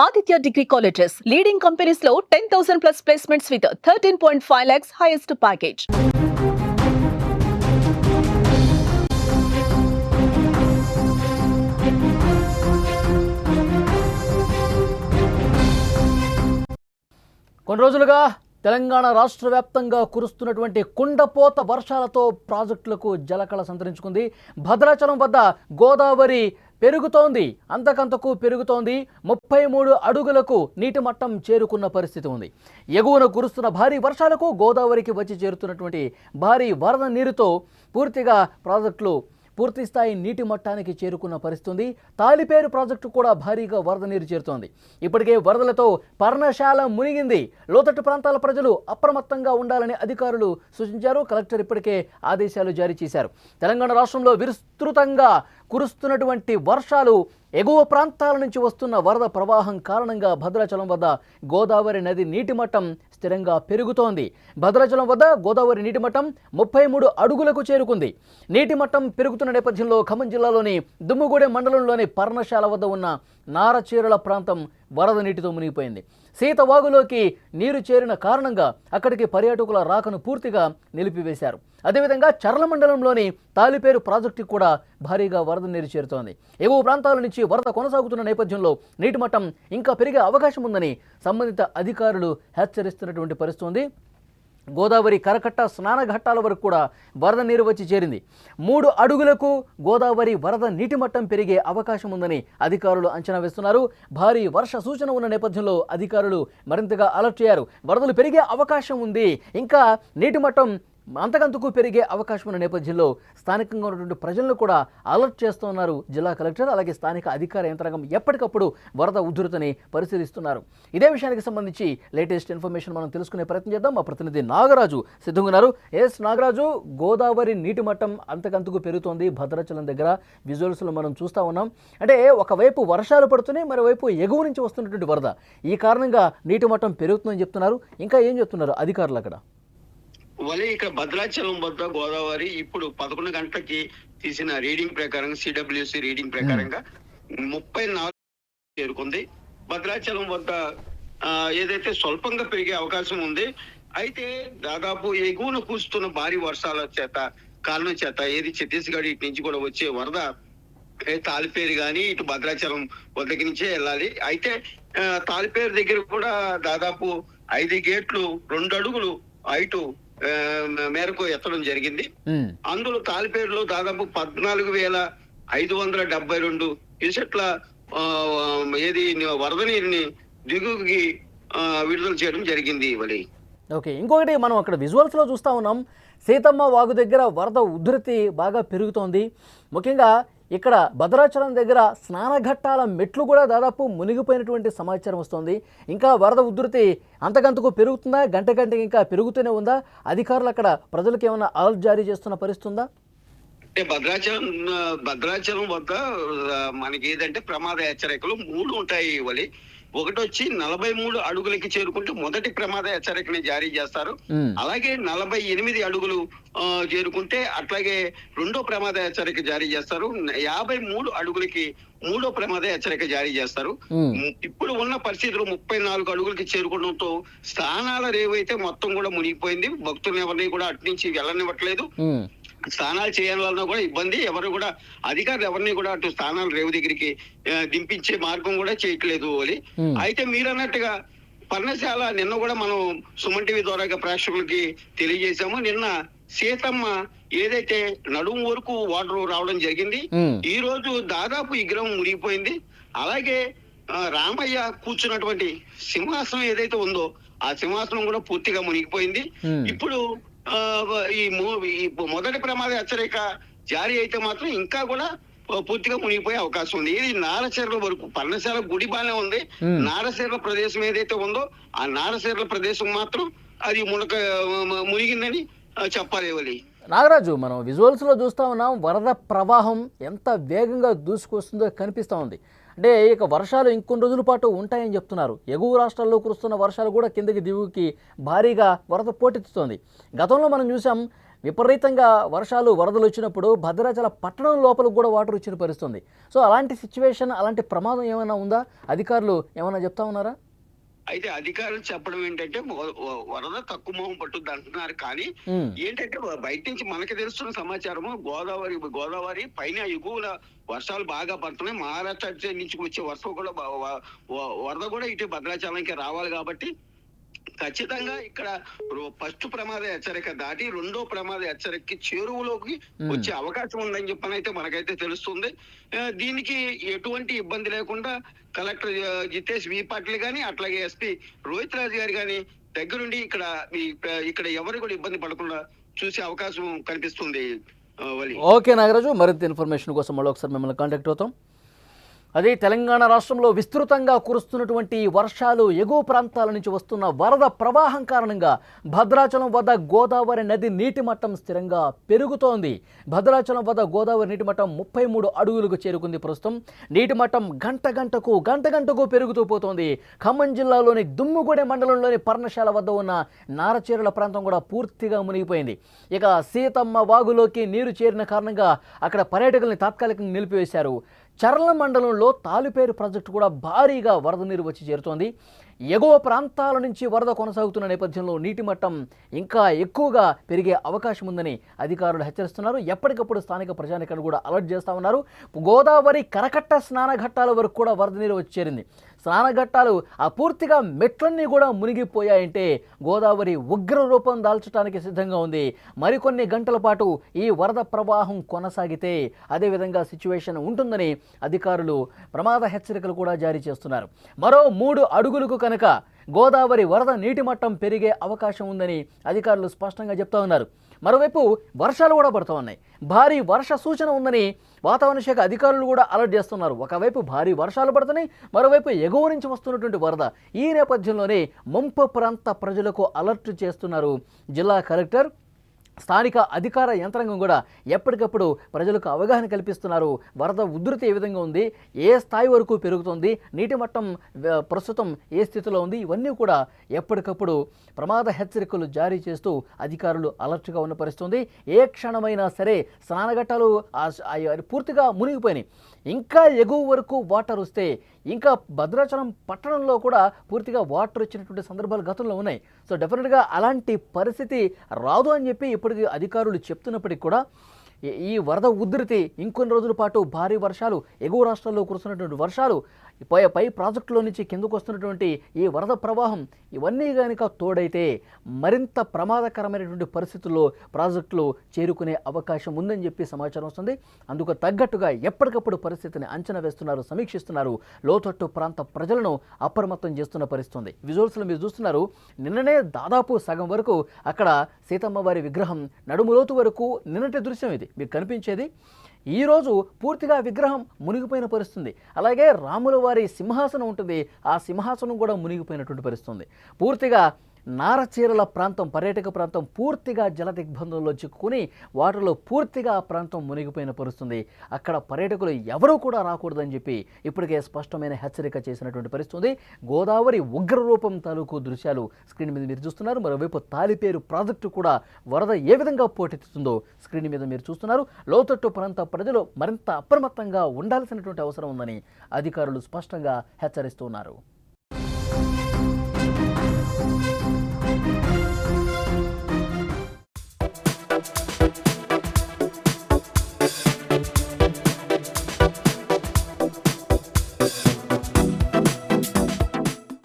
Aditya degree colleges leading కంపెనీస్లో ten thousand plus placements with thirteen point five lakhs highest package కొన్ని రోజులుగా తెలంగాణ రాష్ట్ర వ్యాప్తంగా కురుస్తున్నటువంటి కుండపోత వర్షాలతో ప్రాజెక్టులకు జలకళ సంతరించుకుంది. భద్రాచలం వద్ద గోదావరి పెరుగుతోంది. అంతకంతకు పెరుగుతోంది. ముప్పై మూడు అడుగులకు నీటి మట్టం చేరుకున్న పరిస్థితి ఉంది. ఎగువన కురుస్తున్న భారీ వర్షాలకు గోదావరికి వచ్చి చేరుతున్నటువంటి భారీ వరద నీరుతో పూర్తిగా ప్రాజెక్టులు పూర్తి స్థాయి నీటి మట్టానికి చేరుకున్న పరిస్థితి ఉంది. తాలిపేరు ప్రాజెక్టు కూడా భారీగా వరద నీరు చేరుతోంది. ఇప్పటికే వరదలతో పర్ణశాల మునిగింది. లోతట్టు ప్రాంతాల ప్రజలు అప్రమత్తంగా ఉండాలని అధికారులు సూచించారు. కలెక్టర్ ఇప్పటికే ఆదేశాలు జారీ చేశారు. తెలంగాణ రాష్ట్రంలో విస్తృతంగా కురుస్తున్నటువంటి వర్షాలు ఎగువ ప్రాంతాల నుంచి వస్తున్న వరద ప్రవాహం కారణంగా భద్రాచలం వద్ద గోదావరి నది నీటి మట్టం స్థిరంగా పెరుగుతోంది. భద్రాచలం వద్ద గోదావరి నీటి మట్టం ముప్పై మూడు అడుగులకు చేరుకుంది. నీటి మట్టం పెరుగుతున్న నేపథ్యంలో ఖమ్మం జిల్లాలోని దుమ్ముగూడెం మండలంలోని పర్ణశాల వద్ద ఉన్న నారచీరల ప్రాంతం వరద నీటితో మునిగిపోయింది. శీతవాగులోకి నీరు చేరిన కారణంగా అక్కడికి పర్యాటకుల రాకను పూర్తిగా నిలిపివేశారు. అదేవిధంగా చర్ల మండలంలోని తాలిపేరు ప్రాజెక్టుకి కూడా భారీగా వరద నీరు చేరుతోంది. ఎగువ ప్రాంతాల నుంచి వరద కొనసాగుతున్న నేపథ్యంలో నీటి మట్టం ఇంకా పెరిగే అవకాశం ఉందని సంబంధిత అధికారులు హెచ్చరిస్తున్నటువంటి పరిస్థితి ఉంది. గోదావరి కరకట్ట స్నానఘట్టాల వరకు కూడా వరద నీరు వచ్చి చేరింది. మూడు అడుగులకు గోదావరి వరద నీటి మట్టం పెరిగే అవకాశం ఉందని అధికారులు అంచనా వేస్తున్నారు. భారీ వర్ష సూచన ఉన్న నేపథ్యంలో అధికారులు మరింతగా అలర్ట్ చేయారు వరదలు పెరిగే అవకాశం ఉంది. ఇంకా నీటి మట్టం అంతకంతకు పెరిగే అవకాశం ఉన్న నేపథ్యంలో స్థానికంగా ఉన్నటువంటి ప్రజలను కూడా అలర్ట్ చేస్తున్నారు జిల్లా కలెక్టర్. అలాగే స్థానిక అధికార యంత్రాంగం ఎప్పటికప్పుడు వరద ఉధృతని పరిశీలిస్తున్నారు. ఇదే విషయానికి సంబంధించి లేటెస్ట్ ఇన్ఫర్మేషన్ మనం తెలుసుకునే ప్రయత్నం చేద్దాం. మా ప్రతినిధి నాగరాజు సిద్ధంగా ఉన్నారు ఎస్ నాగరాజు గోదావరి నీటి మట్టం అంతకంతకు పెరుగుతోంది భద్రాచలం దగ్గర. విజువల్స్లో మనం చూస్తూ ఉన్నాం. అంటే ఒకవైపు వర్షాలు పడుతున్నాయి మరోవైపు ఎగువ నుంచి వస్తున్నటువంటి వరద. ఈ కారణంగా నీటి మట్టం పెరుగుతుందని చెప్తున్నారు. ఇంకా ఏం చెప్తున్నారు అధికారులు అక్కడ? వలే ఇక్కడ భద్రాచలం వద్ద గోదావరి ఇప్పుడు పదకొండు గంటలకి తీసిన రీడింగ్ ప్రకారం సిడబ్ల్యూసి రీడింగ్ ప్రకారంగా ముప్పై నాలుగు చేరుకుంది. భద్రాచలం వద్ద ఏదైతే స్వల్పంగా పెరిగే అవకాశం ఉంది అయితే దాదాపు ఎగువన కూస్తున్న భారీ వర్షాల చేత కారణం చేత ఏది ఛత్తీస్గఢ్ ఇటు నుంచి కూడా వచ్చే వరద తాలిపేరు కానీ ఇటు భద్రాచలం వద్దకి నుంచే వెళ్ళాలి. అయితే తాలిపేరు దగ్గర కూడా దాదాపు ఐదు గేట్లు రెండు అడుగులు హైటు మేరకు ఎత్తడం జరిగింది. అందులో తాలిపేరులో దాదాపు పద్నాలుగు వేల ఐదు వందల డెబ్బై రెండు క్యూసెట్ల ఆ, ఏది వరద నీరుని దిగువకి ఆ, విడుదల చేయడం జరిగింది వలి ఓకే ఇంకొకటి మనం అక్కడ విజువల్స్లో చూస్తూ ఉన్నాం. సీతమ్మ వాగు దగ్గర వరద ఉధృతి బాగా పెరుగుతోంది. ముఖ్యంగా ఇక్కడ భద్రాచలం దగ్గర స్నానఘట్టాల మెట్లు కూడా దాదాపు మునిగిపోయినటువంటి సమాచారం వస్తుంది. ఇంకా వరద ఉధృతి అంతకంతకు పెరుగుతుందా? గంట గంటకి ఇంకా పెరుగుతూనే ఉందా? అధికారులు అక్కడ ప్రజలకు ఏమైనా అలర్ట్ జారీ చేస్తున్న పరిస్థితి ఉందా? అంటే భద్రాచలం భద్రాచలం వద్ద మనకి ఏదంటే ప్రమాద హెచ్చరికలు మూడు ఉంటాయి వలి. ఒకటి వచ్చి నలభై మూడు అడుగులకి చేరుకుంటే మొదటి ప్రమాద హెచ్చరికని జారీ చేస్తారు. అలాగే నలభై ఎనిమిది అడుగులు చేరుకుంటే అట్లాగే రెండో ప్రమాద హెచ్చరిక జారీ చేస్తారు. యాభై మూడు అడుగులకి మూడో ప్రమాద హెచ్చరిక జారీ చేస్తారు. ఇప్పుడు ఉన్న పరిస్థితులు ముప్పై నాలుగు అడుగులకి చేరుకోవడంతో స్థానాల రేవైతే మొత్తం కూడా మునిగిపోయింది. భక్తులను ఎవరిని కూడా అటు నుంచి వెళ్ళనివ్వట్లేదు. స్నానాలు చేయాలన్నా కూడా ఇబ్బంది. ఎవరు కూడా అధికారులు ఎవరిని కూడా అటు స్థానాలు రేవు దగ్గరికి దింపించే మార్గం కూడా చేయట్లేదు అని. అయితే మీరు అన్నట్టుగా పర్ణశాల నిన్న కూడా మనం సుమన్ టీవీ ద్వారా ప్రేక్షకులకి తెలియజేశాము. నిన్న సీతమ్మ ఏదైతే నడుము వరకు వాటర్ రావడం జరిగింది ఈ రోజు దాదాపు విగ్రహం మునిగిపోయింది. అలాగే రామయ్య కూర్చున్నటువంటి సింహాసనం ఏదైతే ఉందో ఆ సింహాసనం కూడా పూర్తిగా మునిగిపోయింది. ఇప్పుడు ఈ మూ- ఈ మొదటి ప్రమాద హెచ్చరిక జారీ అయితే మాత్రం ఇంకా కూడా పూర్తిగా మునిగిపోయే అవకాశం ఉంది. ఇది నారచీరల వరకు పర్ణశాల గుడి బానే ఉంది. నారచీరల ప్రదేశం ఏదైతే ఉందో ఆ నారచీరల ప్రదేశం మాత్రం అది మునక మునిగిందని చెప్పాలి. నాగరాజు మనం విజువల్స్లో చూస్తూ ఉన్నాం వరద ప్రవాహం ఎంత వేగంగా దూసుకొస్తుందో కనిపిస్తూ ఉంది. అంటే ఇక వర్షాలు ఇంకొన్ని రోజుల పాటు ఉంటాయని చెప్తున్నారు. ఎగువ రాష్ట్రాల్లో కురుస్తున్న వర్షాలు కూడా కిందకి దిగుకి భారీగా వరద పోటెత్తుతోంది. గతంలో మనం చూసాం విపరీతంగా వర్షాలు వరదలు వచ్చినప్పుడు భద్రాచల పట్టణం లోపల కూడా వాటర్ వచ్చిన పరిస్థితుంది సో అలాంటి సిచ్యువేషన్ అలాంటి ప్రమాదం ఏమైనా ఉందా? అధికారులు ఏమైనా చెప్తా ఉన్నారా? అయితే అధికారులు చెప్పడం ఏంటంటే వరద తక్కువ మొహం పట్టుద్ది అంటున్నారు. కానీ ఏంటంటే బయట నుంచి మనకి తెలుస్తున్న సమాచారము గోదావరి గోదావరి పైన ఎగువల వర్షాలు బాగా పడుతున్నాయి. మహారాష్ట్ర నుంచి వచ్చే వర్షం కూడా వరద కూడా ఇటు భద్రాచలంకి రావాలి కాబట్టి ఖచ్చితంగా ఇక్కడ ఫస్ట్ ప్రమాద హెచ్చరిక దాటి రెండో ప్రమాద హెచ్చరికకి చేరువలోకి. వచ్చే అవకాశం ఉందని చెప్పని అయితే మనకైతే తెలుస్తుంది. దీనికి ఎటువంటి ఇబ్బంది లేకుండా కలెక్టర్ జితేష్ వి పాటిల్ గాని అట్లాగే ఎస్పీ రోహిత్ రాజు గారు గాని దగ్గరుండి ఇక్కడ ఇక్కడ ఎవరు కూడా ఇబ్బంది పడకుండా చూసే అవకాశం కనిపిస్తుంది ఓకే నాగరాజు మరింత ఇన్ఫర్మేషన్ కోసం మళ్ళీ ఒకసారి మిమ్మల్ని కాంటాక్ట్ అవుతాం. అదే తెలంగాణ రాష్ట్రంలో విస్తృతంగా కురుస్తున్నటువంటి వర్షాలు ఎగువ ప్రాంతాల నుంచి వస్తున్న వరద ప్రవాహం కారణంగా భద్రాచలం వద్ద గోదావరి నది నీటి మట్టం స్థిరంగా పెరుగుతోంది. భద్రాచలం వద్ద గోదావరి నీటి మట్టం ముప్పై మూడు అడుగులకు చేరుకుంది ప్రస్తుతం. నీటి మట్టం గంట గంటకు గంట గంటకు పెరుగుతూ పోతోంది. ఖమ్మం జిల్లాలోని దుమ్ముగూడెం మండలంలోని పర్ణశాల వద్ద ఉన్న నారచీరల ప్రాంతం కూడా పూర్తిగా మునిగిపోయింది. ఇక సీతమ్మ వాగులోకి నీరు చేరిన కారణంగా అక్కడ పర్యాటకుల్ని తాత్కాలికంగా నిలిపివేశారు. చర్ల మండలంలో తాలిపేరు ప్రాజెక్టు కూడా భారీగా వరద నీరు వచ్చి చేరుతోంది. ఎగువ ప్రాంతాల నుంచి వరద కొనసాగుతున్న నేపథ్యంలో నీటి మట్టం ఇంకా ఎక్కువగా పెరిగే అవకాశం ఉందని అధికారులు హెచ్చరిస్తున్నారు. ఎప్పటికప్పుడు స్థానిక ప్రజానికను కూడా అలర్ట్ చేస్తూ ఉన్నారు. గోదావరి కరకట్ట స్నానఘట్టాల వరకు కూడా వరద నీరు వచ్చేరింది. స్నానఘట్టాలు ఆ పూర్తిగా మెట్లన్నీ కూడా మునిగిపోయాయంటే గోదావరి ఉగ్ర రూపం దాల్చడానికి సిద్ధంగా ఉంది. మరికొన్ని గంటల పాటు ఈ వరద ప్రవాహం కొనసాగితే అదేవిధంగా సిచ్యువేషన్ ఉంటుందని అధికారులు ప్రమాద హెచ్చరికలు కూడా జారీ చేస్తున్నారు. మరో మూడు అడుగులకు కనుక గోదావరి వరద నీటి మట్టం పెరిగే అవకాశం ఉందని అధికారులు స్పష్టంగా చెప్తా ఉన్నారు. మరోవైపు వర్షాలు కూడా పడుతూ ఉన్నాయి. భారీ వర్ష సూచన ఉందని వాతావరణ శాఖ అధికారులు కూడా అలర్ట్ చేస్తున్నారు. ఒకవైపు భారీ వర్షాలు పడుతున్నాయి మరోవైపు ఎగువ నుంచి వస్తున్నటువంటి వరద ఈ నేపథ్యంలోనే ముంపు ప్రాంత ప్రజలకు అలర్ట్ చేస్తున్నారు జిల్లా కలెక్టర్ స్థానిక అధికార యంత్రాంగం కూడా ఎప్పటికప్పుడు ప్రజలకు అవగాహన కల్పిస్తున్నారు. వరద ఉధృతి ఏ విధంగా ఉంది? ఏ స్థాయి వరకు పెరుగుతుంది? నీటి మట్టం ప్రస్తుతం ఏ స్థితిలో ఉంది? ఇవన్నీ కూడా ఎప్పటికప్పుడు ప్రమాద హెచ్చరికలు జారీ చేస్తూ అధికారులు అలర్ట్గా ఉన్న పరిస్థితుంది. ఏ క్షణమైనా సరే స్నానఘట్టాలు పూర్తిగా మునిగిపోయినాయి. ఇంకా ఎగువ వరకు వాటర్ వస్తే ఇంకా భద్రాచలం పట్టణంలో కూడా పూర్తిగా వాటర్ వచ్చినటువంటి సందర్భాలు గతంలో ఉన్నాయి. సో డెఫినెట్గా అలాంటి పరిస్థితి రాదు అని చెప్పి ఇప్పటికీ అధికారులు చెప్తున్నప్పటికీ కూడా ఈ- ఈ వరద ఉధృతి ఇంకొన్ని రోజుల పాటు భారీ వర్షాలు ఎగువ రాష్ట్రాల్లో కురుస్తున్నటువంటి వర్షాలు పై పై ప్రాజెక్టులో నుంచి కిందకు వస్తున్నటువంటి ఈ వరద ప్రవాహం ఇవన్నీ కనుక తోడైతే మరింత ప్రమాదకరమైనటువంటి పరిస్థితుల్లో ప్రాజెక్టులు చేరుకునే అవకాశం ఉందని చెప్పి సమాచారం వస్తుంది. అందుకు తగ్గట్టుగా ఎప్పటికప్పుడు పరిస్థితిని అంచనా వేస్తున్నారు సమీక్షిస్తున్నారు. లోతట్టు ప్రాంత ప్రజలను అప్రమత్తం చేస్తున్న పరిస్థితుంది విజువల్స్లో మీరు చూస్తున్నారు నిన్ననే దాదాపు సగం వరకు అక్కడ సీతమ్మ వారి విగ్రహం నడుములోతు వరకు నిన్నటి దృశ్యం ఇది. మీకు కనిపించేది. ఈరోజు పూర్తిగా విగ్రహం మునిగిపోయిన పరిస్థితుంది. అలాగే రాముల వారి సింహాసనం ఉంటుంది. ఆ సింహాసనం కూడా మునిగిపోయినటువంటి పరిస్థితుంది. పూర్తిగా నారచీరల ప్రాంతం పర్యాటక ప్రాంతం పూర్తిగా జల దిగ్బంధంలో చిక్కుకుని వాటిలో పూర్తిగా ఆ ప్రాంతం మునిగిపోయిన పరిస్థితుంది. అక్కడ పర్యాటకులు ఎవరూ కూడా రాకూడదని చెప్పి ఇప్పటికే స్పష్టమైన హెచ్చరిక చేసినటువంటి పరిస్థితుంది. గోదావరి ఉగ్రరూపం తాలూకు దృశ్యాలు స్క్రీన్ మీద మీరు చూస్తున్నారు. మరోవైపు తాలిపేరు ప్రాజెక్టు కూడా వరద ఏ విధంగా పోటెత్తుతుందో స్క్రీన్ మీద మీరు చూస్తున్నారు. లోతట్టు ప్రాంత ప్రజలు మరింత అప్రమత్తంగా ఉండాల్సినటువంటి అవసరం ఉందని అధికారులు స్పష్టంగా హెచ్చరిస్తున్నారు. Música